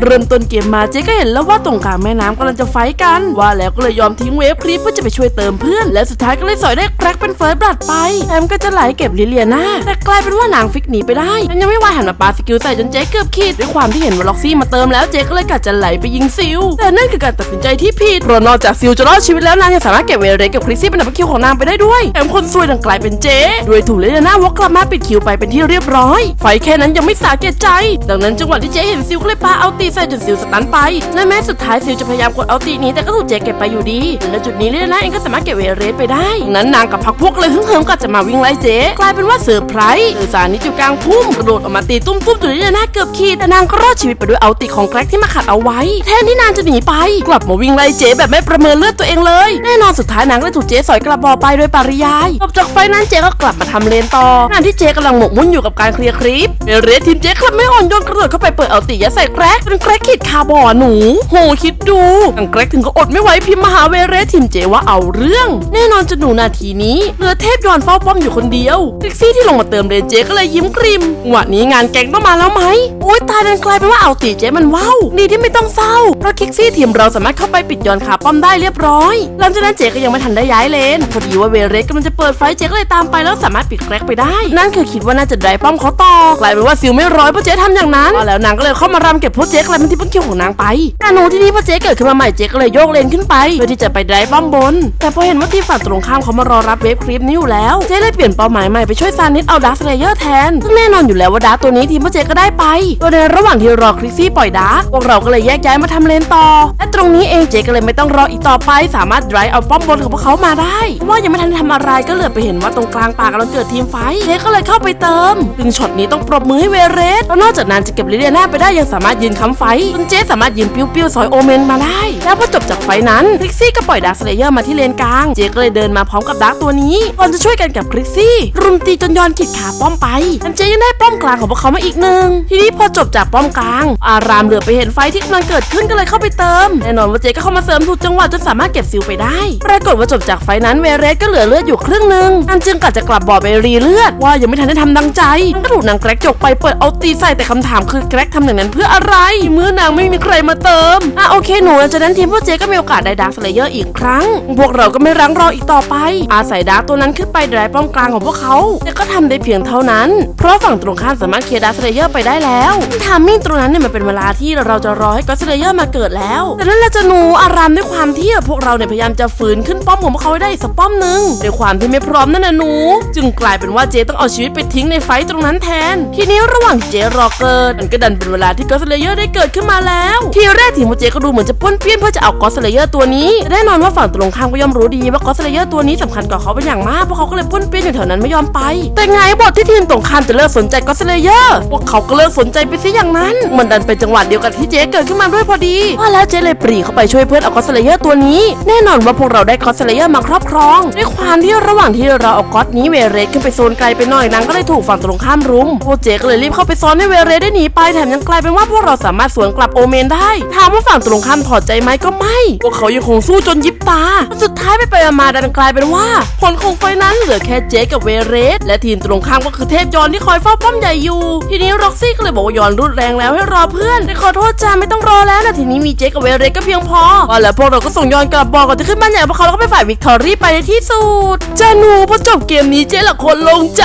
เริ่มต้นเกมมาเจ๊ก็เห็นแล้วว่าตรงกลางแม่น้ำกำลังจะไฟกัน ว่าแล้วก็เลยยอมทิ้งเวฟคลิปเพื่อจะไปช่วยเติมเพื่อน และสุดท้ายก็เลยสอยได้แกรกเป็นเฟิร์สบลัดไปแถมก็จะไหลเก็บลิเลียนาแต่กลายเป็นว่านางฟิกหนีไปได้ยังไม่วายหันมาปาสกิลใส่จนเจ๊เกือบขีดด้วยความที่เห็นว่าล็อกซี่มาเติมแล้วเจ๊ก็เลยกะจะไหลไปยิงซิลแต่นั่นคือการตัดสินใจที่ผิดเพราะนอกจากซิลจะรอดชีวิตแล้วนางยังสามารถเก็บเวเรกับคริสซี่เป็นดับเบิลคิวของนางไปได้ด้วยแถมคนซวยดังกลายเป็นเจ๊ด้วยถูกลเลียนาวกกลับมาปิดคิวไปเป็นที่เรียบร้อย ไฟแค่นั้นยังไม่สาแก่ใจ ดังนั้นจังหวะที่เจ๊เห็นซิลก็เลยปาเอาตีใส่จนซิลสตันไป และแม้สุดท้ายซิลจะพยายามกดเอาตีนี้แต่ก็ถูกเจ๊เก็บไปอยู่ดี และจุดนี้เลเลียนาเองก็สามารถเก็บเวเรสไปได้ นั้นนางกับพักพวกเลยฮึ่งเหิมก็จะมาวิ่งไล่เจ๊กลายเป็นว่าเซอร์ไพรส์เออสารนี้อยู่กลางพุ่มกระโดดออกมาตีตุ้มตุ้มจุดเลเลยนาเกือบขีดแต่นางก็รอดชีวิตไปด้วยเอาติของแกรกที่มาขัดเอาไว้ แทนที่นางจะหนีไป กลับมาวิ่งไล่เจ๊แบบไม่ประเมินเลือดตัวเองเลย แน่นอนสุดท้ายนางก็ถูกเจ๊สอยกลับบ่อไปโดยปริยายจบจากไฟนั้นเจ๊ก็กลับมาทำเลนต่องานที่เจ๊กำลังหมกมุ่นอยู่กับการเคลียร์คลิปเอเรสทีมเจ๊กลับไม่อ่อนโยนกระโดดเข้าไปเปิดเอาติยัดใส่แกรกเป็นแกรกขีดคาบอหนู โหคิดดูทางแกรกถึงก็อดไม่ไหวพิมพ์มหาเวเรสทีมเจว่าเอาเรื่อง แน่นอนจนหนูนาทีนี้เหลือเทพยอนเฝ้าป้อมอยู่คนเดียวแท็กซี่ที่ลงมาเติมเลนเจก็เลยยิ้มกริมวะนี้งานแกงต้องมาแล้วไหมโอ๊ยตายดันกลายเป็นว่าเอาติเจมันว้าวดีที่ไม่ต้องเศร้าเพราะคิกซี่ทีมเราสามารถเข้าไปปิดยอนขาป้อมได้เรียบร้อยหลังจากนั้นเจก็ยังไม่ทันได้ย้ายเลนพอดีว่าเวเรสกำลังจะเปิดไฟเจก็เลยตามไปแล้วสามารถปิดแกรกไปได้ นั่นคือคิดว่าน่าจะได้ป้อมเขาต่อกลายเป็นว่าซิลไม่ร้อยเพราะเจทำอย่างนั้นแล้วนางก็เลยเข้ามารำเก็บพวกเจกลายเป็นที่เพิ่งคิวของนางไปแต่หนูที่นี่พอเจ๊เกิดขึ้นมาใหม่เจ๊ก็เลยโยกเลนขึ้นไปเพื่อที่จะไปได้ป้อมบน แต่พอเห็นว่าทีมฝั่งตรงข้ามเขามารอรับเวฟคลิปนี้อยู่แล้วเจ๊เลยเปลี่ยนเป้าหมายใหม่ไปช่วยซานิสเอาดาร์คเลเยอร์แทนซึ่งแน่นอนอยู่แล้วว่าดาร์คตัวนี้ทีมพวกเจ๊ก็ได้ไปโดยในระหว่างที่รอคริซี่ปล่อยดาร์คพวกเราก็เลยแยกย้ายมาทำเลนต่อและตรงนี้เองเจ๊ก็เลยไม่ต้องรออีกต่อไป สามารถไดร์เอาป้อมบนของพวกเขามาได้เพราะว่ายังไม่ทันได้ทำอะไรก็เหลือไปเห็นว่าตรงกลางป่ากำลังเกิดทีมไฟเจ๊ก็เลยเข้าไปเติมซึ่งช็อตนี้ต้องปรบมือให้เวเรสแล้วนอกจากนั้นจะเก็บลิเลียนาไปได้ยังสามารถยืนค้ำไฟจนเจ๊สามารถยืนปิ้วๆซอยโอเมนมาได้ แล้วพอจบจากไฟนั้นคริกซี่ก็ปล่อยดาร์คสเลเยอร์มาที่เลนกลาง เจ๊ก็เลยเดินมาพร้อมกับดาร์คตัวนี้ก่อนจะช่วยกันกับคริกซี่รุมตีจนยอนขีดขาป้อมไปแถมเจ๊ยังได้ป้อมกลางของพวกเขามาอีกหนึ่งทีนี้พอจบจากป้อมกลาง อารามเหลือไปเห็นไฟที่กำลังเกิดขึ้นก็เลยเข้าไปเติมแน่นอนว่าเจ๊ก็เข้ามาเสริมถูกจังหวะจนสามารถเก็บซิลไปได้ ปรากฏว่าจบจากไฟนั้นเวเรสก็เหลือเลือดอยู่ครึ่งหนึ่งอันจึงกะจะกลับบ่อไปรีเลือดว่ายังไม่ทันได้ทำดังใจก็ถูกนางแกรกจกไปเปิดเอาตีใส่แต่คำถามคือแกรกทำอย่างนั้นเพื่ออะไรมื่อนางไม่มีใครมาเติม อะโอเคหนูหลังจากนั้นทีมพวกเจ๊ก็มีโอกาสได้ดาร์คสเลเยอร์อีกครั้ง พวกเราก็ไม่รั้งรออีกต่อไป อาศัยดาร์คตัวนั้นขึ้นไปไดรฟ์ป้อมกลางของพวกเขา แต่ก็ทำได้เพียงเท่านั้น เพราะฝั่งตรงข้ามสามารถเคลียร์ดาร์คสเลเยอร์ไปได้แล้วทามมิ่งตรงนั้นเนี่ยมันเป็นเวลาที่เราจะรอให้ก็สเลเยอร์มาเกิดแล้ว แต่นั่นแหละจะหนูอารามด้วยความที่พวกเราเนี่ยพยายามจะฝืนขึ้นป้อมของพวกเขาได้อีกสักป้อมหนึ่งด้วยความที่ไม่พร้อมนั่นนะหนู จึงกลายเป็นว่าเจต้องเอาชีวิตไปทิ้งในไฟตรงนั้นแทน ทีนี้ระหว่างเจรอเกิดมันก็ดันเป็นเวลาที่ก็สเลเยอร์ได้เกิดขึ้นมาแล้ว ทีแรกทีมของเจก็ดูเหมือนจะป้วนเปี้ยนเพื่อจะเอากอสเลเยอร์ตัวนี้แน่นอนว่าฝั่งตรงข้ามก็ย่อมรู้ดีว่ากอสเลเยอร์ตัวนี้สำคัญกว่าเขาเป็นอย่างมากเพราะเขาก็เลยป้วนเปี้ยนอยู่แถวนั้นไม่ยอมไป แต่ไงบทที่ทีมตรงข้ามจะเลิกสนใจกอสเลเยอร์พวกเขาก็เลิกสนใจไปซะอย่างนั้น มันดันเป็นจังหวะเดียวกับที่เจเกิดขึ้นมาด้วยพอดีว่าแล้วเจเลยปรีเข้าไปช่วยเพื่อนเอากอสเลเยอร์ตัวนี้ แน่นอนว่าพวกเราได้กอสเลเยอร์มาครอบครองด้วยความที่ระหว่างที่เราเอากอตนี้เวเรสขึ้นไปโซนไกลไปหน่อยนางก็เลยถูกฝั่งตรงข้ามรุมพวกเจก็เลยรีบเข้าไปซ้อนให้เวเรสได้หนีไปแถมยังกลายเป็นว่าพวกเราสามารถสวนกลับโอเมนได้ ถามว่าฝั่งตรงข้ามถอดใจไหมก็ไม่ พวกเขายังคงสู้จนยิบตา สุดท้ายไปไปมาดันกลายเป็นว่า ผลของไฟนั้นเหลือแค่เจกับเวเรส และทีมตรงข้ามก็คือเทพยอนที่คอยเฝ้าป้อมใหญ่อยู่ ทีนี้ร็อกซี่ก็เลยบอกว่ายอนรุดแรงแล้วให้รอเพื่อนแต่ขอโทษจ้าไม่ต้องรอแล้วนะทีนี้มีเจกับเวเรสก็เพียงพอว่าแล้วพวกเราก็ส่งยอนกลับบอกก่อนจะขึ้นบ้านใหญ่พวกเขาแล้วก็ไปฝ่ายวิกตอรี่ไปในที่สุดจานูพอจบเกมนี้เจละคนลงใจ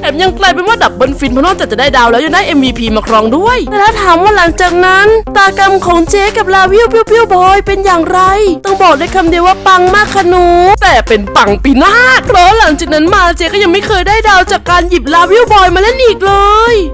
แถมยังกลายเป็นว่าดับเบิลฟินเพราะนอกจากจะได้ดาวแล้วยังได้ MVP มาครองด้วยแต่ถ้าถามว่าหลังจากากนั้นตากรรมของเจ๊กับลาวิวพิวพิวบอยเป็นอย่างไร ต้องบอกได้คำเดียวว่าปังมากค่ะหนู แต่เป็นปังปีนาศเพราะหลังจากนั้นมาเจ๊ก็ยังไม่เคยได้ดาวจากการหยิบลาวิวบอยมาเล่นอีกเลย